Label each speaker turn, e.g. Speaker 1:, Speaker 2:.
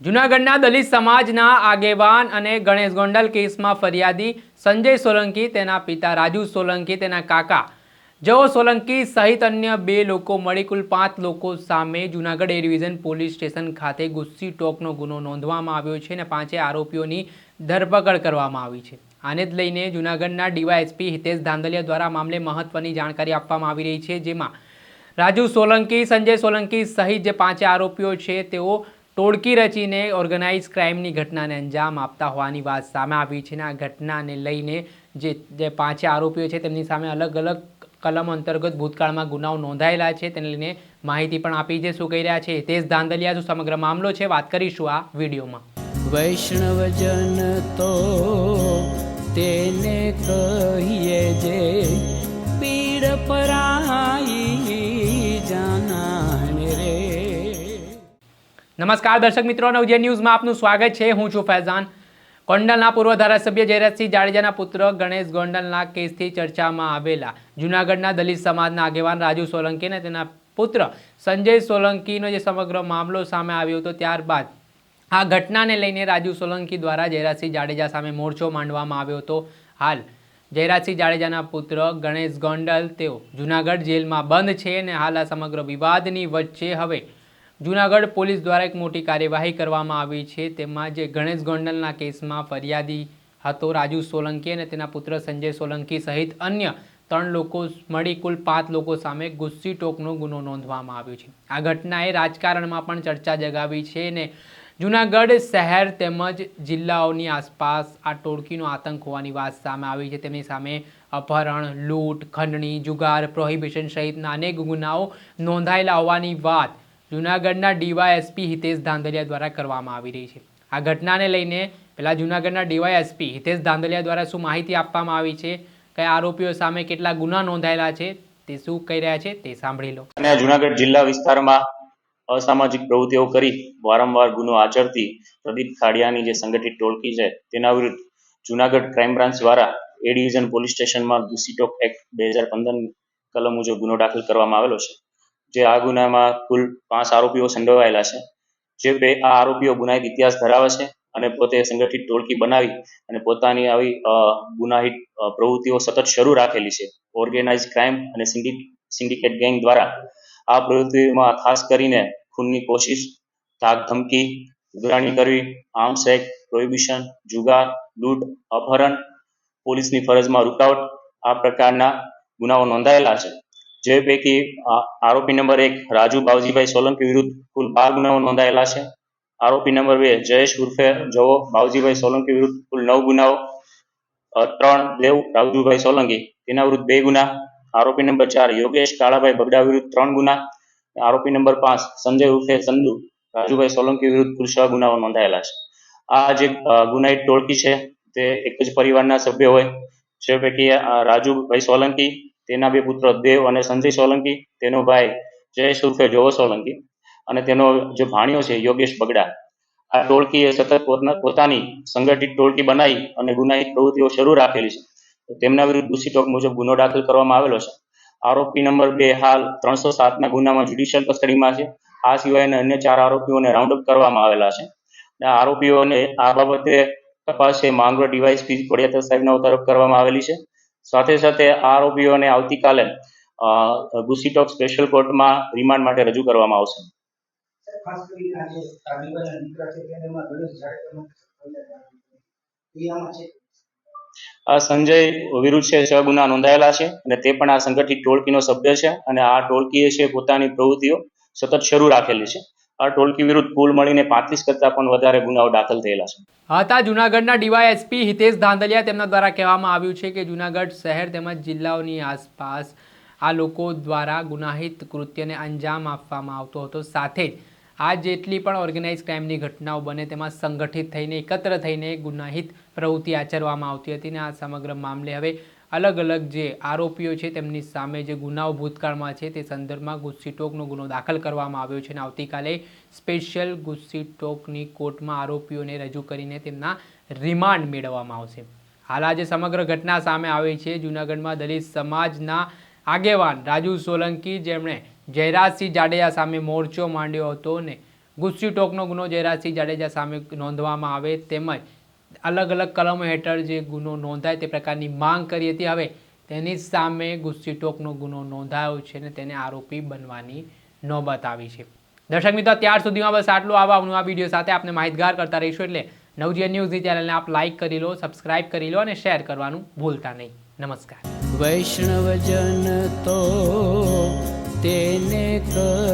Speaker 1: જૂનાગઢના દલિત સમાજના આગેવાન અને ગણેશ ગોંડલ કેસમાં ફરિયાદી સંજય સોલંકી, તેના પિતા રાજુ સોલંકી, તેના કાકા જવો સોલંકી સહિત અન્ય બે લોકો મળી કુલ પાંચ લોકો સામે Junagadh A division police station ખાતે ગુસ્સી ટોકનો ગુનો નોંધવામાં આવ્યો છે અને પાંચે આરોપીઓની ધરપકડ કરવામાં આવી છે. આને જ લઈને જૂનાગઢના ડીવાયએસપી હિતેશ ધાંધલિયા દ્વારા મામલે મહત્વની જાણકારી આપવામાં આવી રહી છે. જેમાં રાજુ સોલંકી, સંજય સોલંકી સહિત જે પાંચે આરોપીઓ છે, તેઓ ટોળકી રચીને ઓર્ગેનાઇઝ ક્રાઇમની ઘટનાને અંજામ આપતા હોવાની વાત સામે આવી છે અને આ ઘટનાને લઈને જે જે પાંચે આરોપીઓ છે તેમની સામે અલગ અલગ કલમ અંતર્ગત ભૂતકાળમાં ગુનાઓ નોંધાયેલા છે તેને લઈને માહિતી પણ આપી છે, શું કહી રહ્યા છે હિતેશ ધાંધલિયા શું સમગ્ર મામલો છે, વાત કરીશું આ વિડીયોમાં.
Speaker 2: વૈષ્ણવજન તો તેને કહીએ જે પીડ પરાઈ
Speaker 1: નમસ્કાર દર્શક મિત્રો, નવજે ન્યૂઝમાં આપનું સ્વાગત છે. હું છું ફૈઝાન. ગોંડલના પૂર્વ ધારાસભ્ય જયરાજસિંહ જાડેજાના પુત્ર ગણેશ ગોંડલના કેસથી ચર્ચામાં આવેલા. જૂનાગઢના દલિત સમાજના આગેવાન રાજુ સોલંકી અને તેના પુત્ર સંજય સોલંકીનો જે સમગ્ર મામલો સામે આવ્યો હતો ત્યારબાદ આ ઘટનાને લઈને રાજુ સોલંકી દ્વારા જયરાજસિંહ જાડેજા સામે મોરચો માંડવામાં આવ્યો હતો. હાલ જયરાજસિંહ જાડેજાના પુત્ર ગણેશ ગોંડલ તેઓ જૂનાગઢ જેલમાં બંધ છે અને હાલ આ સમગ્ર વિવાદની વચ્ચે હવે જૂનાગઢ પોલીસ દ્વારા એક મોટી કાર્યવાહી કરવામાં આવી છે. તેમાં જે ગણેશ ગોંડલના કેસમાં ફરિયાદી હતો રાજુ સોલંકી અને તેના પુત્ર સંજય સોલંકી સહિત અન્ય ત્રણ લોકો મળી કુલ પાંચ લોકો સામે ગુસ્સી ટોકનો ગુનો નોંધવામાં આવ્યો છે. આ ઘટનાએ રાજકારણમાં પણ ચર્ચા જગાવી છે અને જૂનાગઢ શહેર તેમજ જિલ્લાઓની આસપાસ આ ટોળકીનો આતંક હોવાની વાત સામે આવી છે. તેમની સામે અપહરણ, લૂંટ, ખંડણી, જુગાર, પ્રોહિબિશન સહિતના અનેક ગુનાઓ નોંધાયેલા હોવાની વાત જૂનાગઢના ડીવાયએસપી હિતેશ ધાંધલિયા દ્વારા કરવામાં આવી રહી છે. આ ઘટનાને લઈને પહેલા જૂનાગઢના ડીવાયએસપી હિતેશ ધાંધલિયા દ્વારા શું માહિતી આપવામાં આવી છે? કયા આરોપીઓ સામે કેટલા ગુના નોંધાયેલા છે? તે શું કહી રહ્યા છે તે સાંભળી લો.
Speaker 3: અને જુનાગઢ જિલ્લા વિસ્તારમાં અસામાજિક પ્રવૃત્તિઓ કરી વારંવાર ગુનો આચરતી પ્રદીપ ખાડિયાની જે સંગઠિત ટોળકી છે તેના વિરુદ્ધ જુનાગઢ ક્રાઇમ બ્રાન્ચ દ્વારા એ ડિવિઝન પોલીસ સ્ટેશનમાં ગુસ્સીટોક એક્ટ બે હજાર પંદર કલમ મુજબ ગુનો દાખલ કરવામાં આવેલો છે. જે આ ગુનામાં કુલ પાંચ આરોપીઓ સંડોવાયેલા છે. જે બે આ આરોપીઓ ગુનાહિત ઇતિહાસ ધરાવે છે અને પોતે સંગઠિત ટોળકી બનાવી અને પોતાની આવી ગુનાહિત પ્રવૃત્તિઓ સતત શરૂ રાખેલી છે. ઓર્ગેનાઇઝ ક્રાઇમ અને સિન્ડિકેટ ગેંગ દ્વારા આ પ્રવૃત્તિમાં ખાસ કરીને ખૂનની કોશિશ ધાક ધમકી ઉઘરાણી કરવી આર્મ્સ એક્ટ પ્રોહિબિશન, જુગાર, લૂંટ, અપહરણ, પોલીસની ફરજમાં રૂકાવટ આ પ્રકારના ગુનાઓ નોંધાયેલા છે. જે પૈકી આરોપી નંબર એક રાજુ બાવજીભાઈ સોલંકી વિરુદ્ધ કુલ બાર ગુનાઓ નોંધાયેલા છે. આરોપી નંબર બે જયેશ ઉર્ફે જવો બાવજીભાઈ સોલંકી વિરુદ્ધ કુલ નવ ગુનાઓ ત્રણ દેવ રાજુભાઈ સોલંકી, તેના વિરુદ્ધ બે ગુના. આરોપી નંબર ચાર યોગેશ કાળાભાઈ બગડા વિરુદ્ધ ત્રણ ગુના. આરોપી નંબર પાંચ સંજય ઉર્ફે સંદુ રાજુભાઈ સોલંકી વિરુદ્ધ કુલ છ ગુનાઓ નોંધાયેલા છે. આ જે ગુનાઈ ટોળકી છે તે એક જ પરિવારના સભ્ય હોય. જે પૈકી રાજુભાઈ સોલંકી તેના બે પુત્ર દેવ અને સંજય સોલંકી, તેનો ભાઈ જયેશ ઉર્ફે જોવો સોલંકી અને તેનો જે ભાણિયો છે યોગેશ બગડા. આ ટોળકીએ સતત પોતના- સંગઠિત ટોળકી બનાવી અને ગુનાહિત પ્રવૃત્તિઓ શરૂ રાખેલી છે. તેમના વિરુદ્ધ ગુસ્સીટોક મુજબ ગુનો દાખલ કરવામાં આવેલો છે. આરોપી નંબર બે હાલ ત્રણસો સાતના ગુનામાં જ્યુડિશિયલ કસ્ટડીમાં છે. આ સિવાયના અન્ય ચાર આરોપીઓને રાઉન્ડ કરવામાં આવેલા છે. આરોપીઓને આ બાબતે તપાસે છે માંગરોળ ડીવાયસપી કોડિયાતર સાહેબના તરફ કરવામાં આવેલી છે. સાથે સાથે આ આરોપીઓને આવતીકાલે ગુસીટોક સ્પેશિયલ કોર્ટમાં રિમાન્ડ માટે રજૂ કરવામાં આવશે.
Speaker 4: આ
Speaker 3: સંજય વિરુદ્ધ છે છ ગુના નોંધાયેલા છે અને તે પણ આ સંગઠિત ટોળકીનો સભ્ય છે અને આ ટોળકીએ છે પોતાની પ્રવૃત્તિઓ સતત શરૂ રાખેલી છે. આ વિરુદ્ધ કુલ મળીને પાંત્રીસ કરતા પણ વધારે ગુનાઓ દાખલ થયેલા છે.
Speaker 1: હતા જુનાગઢના ડીવાયએસપી હિતેશ ધાંધલિયા તેમના દ્વારા કહેવામાં આવ્યું છે કે જુનાગઢ શહેર તેમજ જિલ્લાઓની આસપાસ આ લોકો દ્વારા ગુનાહિત કૃત્યને અંજામ આપવામાં આવતો હતો. સાથે જ આ જેટલી પણ ઓર્ગેનાઇઝ ક્રાઇમની ઘટનાઓ બને તેમાં સંગઠિત થઈને એકત્ર થઈને ગુનાહિત પ્રવૃત્તિ આચરવામાં આવતી હતી અને આ સમગ્ર મામલે હવે અલગ અલગ જે આરોપીઓ છે તેમની સામે જે ગુનાઓ ભૂતકાળમાં છે તે સંદર્ભમાં ગુસ્સીટોકનો ગુનો દાખલ કરવામાં આવ્યો છે અને આવતીકાલે સ્પેશિયલ ગુસ્સીટોકની કોર્ટમાં આરોપીઓને રજૂ કરીને તેમના રિમાન્ડ મેળવવામાં આવશે. હાલ આજે સમગ્ર ઘટના સામે આવી છે. જૂનાગઢમાં દલિત સમાજના આગેવાન રાજુ સોલંકી, જેમણે જયરાજસિંહ જાડેજા સામે મોરચો માંડ્યો હતો ને ગુસ્સી ટોકનો ગુનો જયરાજસિંહ જાડેજા સામે નોંધવામાં આવે તેમજ અલગ અલગ કલમો હેઠળ જે ગુનો નોંધાય તે પ્રકારની માંગ કરી હતી હવે તેની સામે ગુસ્સી ટોકનો ગુનો નોંધાયો છે અને તેને આરોપી બનવાની નોબત આવી છે. દર્શક મિત્રો, ત્યાર સુધીમાં બસ આટલું. આવા નવા વીડિયો સાથે આપને માહિતગાર કરતા રહીશું એટલે નવજીવન ન્યૂઝની ચેનલને આપ લાઇક કરી લો સબસ્ક્રાઇબ કરી લો અને શેર કરવાનું ભૂલતા નહીં. નમસ્કાર.
Speaker 2: વૈષ્ણવજન તો તેને કહીએ